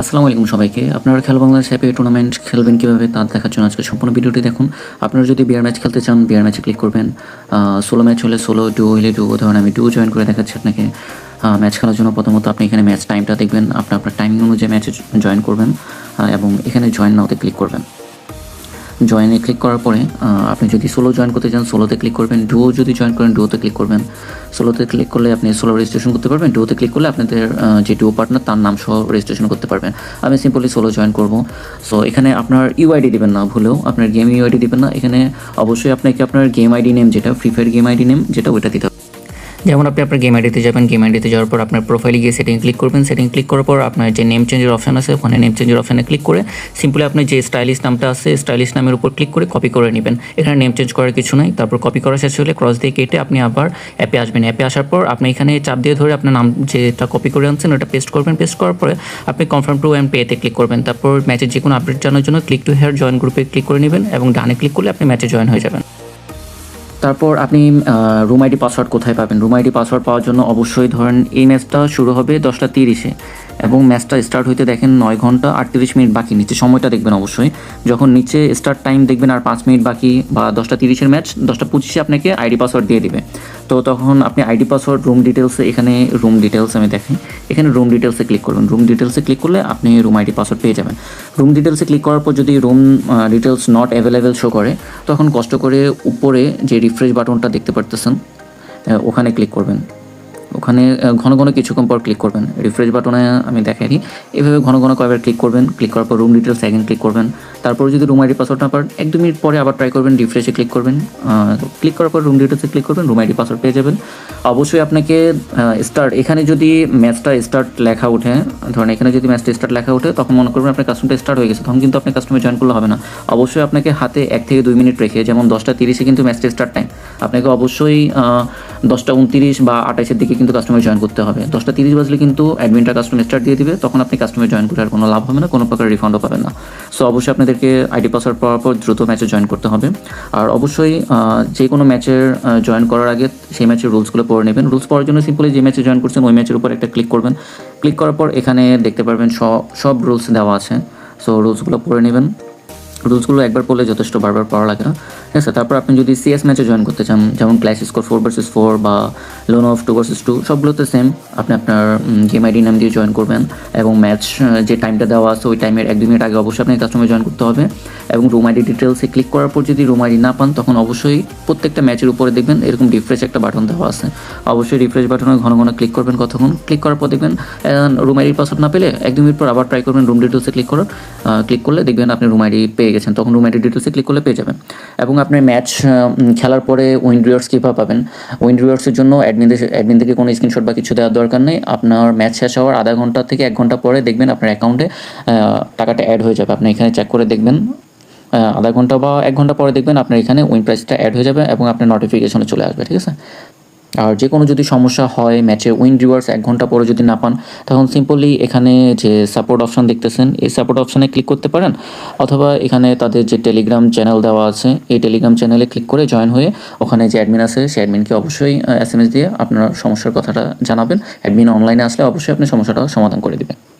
আসসালামু আলাইকুম সবাইকে। আপনারা খেলা বাংলাদেশ অ্যাপে টুর্নামেন্ট খেলবেন কীভাবে তা দেখার জন্য আজকে সম্পূর্ণ ভিডিওটি দেখুন। আপনারা যদি বিয়ার ম্যাচ খেলতে চান বিয়ার ম্যাচে ক্লিক করবেন। সোলো ম্যাচ হলে সোলো ডু হলে ডু ধরুন আমি ডু জয়েন করে দেখাচ্ছি আপনাকে। ম্যাচ খেলার জন্য প্রথমত আপনি এখানে ম্যাচ টাইমটা দেখবেন। আপনার আপনার টাইমিং অনুযায়ী ম্যাচে জয়েন করবেন। এবং এখানে জয়েন নাওতে ক্লিক করবেন। জয়েনে ক্লিক করার পরে আপনি যদি সোলো জয়েন করতে চান সোলোতে ক্লিক করবেন ডুও যদি জয়েন করেন ডুওতে ক্লিক করবেন। সোলোতে ক্লিক করলে আপনি সোলো রেজিস্ট্রেশন করতে পারবেন ডুওতে ক্লিক করলে আপনাদের যে ডুও পার্টনার তার নাম সহ রেজিস্ট্রেশন করতে পারবেন। আমি সিম্পলি সোলো জয়েন করব। সো এখানে আপনার ইউআইডি দেবেন না, ভুলেও আপনার গেম ইউআইডি দেবেন না। এখানে অবশ্যই আপনাকে আপনার গেম আইডি নেম যেটা free fire game ID name যেটা ওইটা দিতে হবে। যেমন আপনি আপনার গেম আইডিতে যাবেন গেম আইডিতে যাওয়ার পর আপনার প্রোফাইলে গিয়ে সেটিং ক্লিক করবেন। সেটিং ক্লিক করার পর আপনার যে নেম চেঞ্জের অপশন আছে, ওখানে নেম চেঞ্জের অপশানে ক্লিক করে সিম্পলি আপনি যে স্টাইলিশ নামটা আছে স্টাইলিশ নামের উপর ক্লিক করে কপি করে নেবেন। এখানে নেম চেঞ্জ করার কিছু নাই, তারপর কপি করা শেষ হলে ক্রস দিয়ে কেটে আপনি আবার অ্যাপে আসবেন। অ্যাপে আসার পর আপনি এখানে চাপ দিয়ে ধরে আপনার নাম যেটা কপি করে আনছেন, ওটা পেস্ট করবেন। পেস্ট করার পরে আপনি কনফার্ম টু অ্যান্ড পেতে ক্লিক করবেন। তারপর ম্যাচের যে কোনো আপডেট জানার জন্য ক্লিক টু হেয়ার জয়েন গ্রুপে ক্লিক করে নেবেন এবং ডানে ক্লিক করলে আপনি ম্যাচে জয়েন হয়ে যাবেন। তারপর আপনি রুম আইডি পাসওয়ার্ড কোথায় পাবেন? রুম আইডি পাসওয়ার্ড পাওয়ার জন্য অবশ্যই ধরেন এই ম্যাচটা শুরু হবে দশটা তিরিশে এবং ম্যাচটা স্টার্ট হইতে দেখেন নয় ঘণ্টা আটত্রিশ মিনিট বাকি। নিচে সময়টা দেখবেন অবশ্যই। যখন নিচে স্টার্ট টাইম দেখবেন আর পাঁচ মিনিট বাকি বা দশটা তিরিশের ম্যাচ দশটা পঁচিশে আপনাকে আইডি পাসওয়ার্ড দিয়ে দিবে। তো তখন আপনি আইডি পাসওয়ার্ড রুম ডিটেলসে এখানে রুম ডিটেলস আমি দেখি। এখানে রুম ডিটেলসে ক্লিক করবেন রুম ডিটেলসে ক্লিক করলে আপনি রুম আইডি পাসওয়ার্ড পেয়ে যাবেন। রুম ডিটেলসে ক্লিক করার পর যদি room details not available show করে, তখন কষ্ট করে উপরে যে রিফ্রেশ বাটনটা দেখতে পারতেছেন ওখানে ক্লিক করবেন। ওখানে ঘন ঘন কিছুক্ষণ পর ক্লিক করবেন। রিফ্রেশ বাটনে আমি দেখাই দিই। এভাবে ঘন ঘন কয়েকবার ক্লিক করবেন। ক্লিক করার পর রুম ডিটেলস সেকেন্ড ক্লিক করবেন। তারপর যদি রুম আইডি পাসওয়ার্ড না পারেন এক দু মিনিট পরে আবার ট্রাই করবেন রিফ্রেশে ক্লিক করবেন। ক্লিক করার পর রুম ডিটেলসে ক্লিক করবেন রুম আইডি পাসওয়ার্ড পেয়ে যাবেন। অবশ্যই আপনাকে স্টার্ট এখানে যদি ম্যাচটা স্টার্ট লেখা ওঠে, ধরেন এখানে যদি ম্যাচটা স্টার্ট লেখা ওঠে, তখন মনে করবেন আপনার কাস্টমটা স্টার্ট হয়ে গেছে, তখন কিন্তু আপনি কাস্টমে জয়েন করলে হবে না। অবশ্যই আপনাকে হাতে এক থেকে দুই মিনিট রেখে, যেমন দশটা তিরিশে কিন্তু ম্যাচটা স্টার্ট টাইম আপনাকে অবশ্যই দশটা উনতিরিশ বা আঠাশের দিকে কিন্তু কাস্টমার জয়েন করতে হবে। দশটা তিরিশ বাজলে কিন্তু অ্যাডমিনটা কাস্টমার স্টার্ট দিয়ে দিবে, তখন আপনি কাস্টমার জয়েন করে আর কোনো লাভ হবে না, কোনো প্রকার রিফান্ডও পাবেন না। সো অবশ্যই আপনাদেরকে আইডি পাসওয়ার্ড পাওয়ার পর দ্রুত ম্যাচে জয়েন করতে হবে। আর অবশ্যই যে কোনো ম্যাচের জয়েন করার আগে সেই ম্যাচের রুলসগুলো পড়ে নেবেন। রুলস পড়ার জন্য সিম্পলি যে ম্যাচে জয়েন করছেন, ওই ম্যাচের উপর একটা ক্লিক করবেন। ক্লিক করার পর এখানে দেখতে পারবেন সব সব রুলস দেওয়া আছে। সো রুলসগুলো পড়ে নেবেন। রুলসগুলো একবার পড়লে যথেষ্ট বারবার পড়া লাগে না। ঠিক আছে, তারপর আপনি যদি সিএস ম্যাচে জয়েন করতে চান, যেমন clash squad four versus four বা lone wolf two versus two সবগুলোতে সেম আপনি আপনার গেম আইডি নাম দিয়ে জয়েন করবেন এবং ম্যাচ যে টাইমটা দেওয়া আছে, ওই টাইমের এক দু মিনিট আগে অবশ্যই আপনাকে কাস্টমার জয়েন করতে হবে এবং রুম আইডি ডিটেলসে ক্লিক করার পর যদি রুম আইডি না পান, তখন অবশ্যই প্রত্যেকটা ম্যাচের উপরে দেখবেন এরকম রিফ্রেশ একটা বাটন দেওয়া আছে। অবশ্যই রিফ্রেশ বাটনে ঘন ঘন ক্লিক করবেন কতক্ষণ। ক্লিক করার পর দেখবেন রুম আইডির পাসওয়ার্ড না পেলে এক দু মিনিট পর আবার ট্রাই করবেন রুম ডিটেলসে ক্লিক করার। ক্লিক করলে দেখবেন আপনি রুম আইডি পেয়ে গেছেন, তখন রুম ডিটেলসে ক্লিক করলে পেয়ে যাবেন। এবং আপনি ম্যাচ খেলার পরে উইন রিওয়ার্ডস কীভাবে পাবেন? উইন রিওয়ার্ডসের জন্য অ্যাডমিন অ্যাডমিন থেকে কোনো স্ক্রিনশট বা কিছু দেওয়ার দরকার নেই। আপনার ম্যাচ শেষ হওয়ার আধা ঘণ্টা থেকে এক ঘণ্টা পরে দেখবেন আপনার অ্যাকাউন্টে টাকাটা অ্যাড হয়ে যাবে। আপনি এখানে চেক করে দেখবেন আধা ঘণ্টা বা এক ঘণ্টা পরে দেখবেন আপনার এখানে উইন প্রাইসটা অ্যাড হয়ে যাবে এবং আপনার নোটিফিকেশনে চলে আসবে, ঠিক আছে? আর যে কোনো যদি সমস্যা হয় ম্যাচে উইন রিওয়ার্স এক ঘণ্টা পরে যদি না পান, তখন সিম্পলি এখানে যে সাপোর্ট অপশন দেখতেছেন, এই সাপোর্ট অপশানে ক্লিক করতে পারেন। অথবা এখানে তাদের যে টেলিগ্রাম চ্যানেল দেওয়া আছে, এই টেলিগ্রাম চ্যানেলে ক্লিক করে জয়েন হয়ে ওখানে যে অ্যাডমিন আছে, সেই অ্যাডমিনকে অবশ্যই এস এম এস দিয়ে আপনার সমস্যার কথাটা জানাবেন। অ্যাডমিন অনলাইনে আসলে অবশ্যই আপনি সমস্যাটা সমাধান করে দেবেন।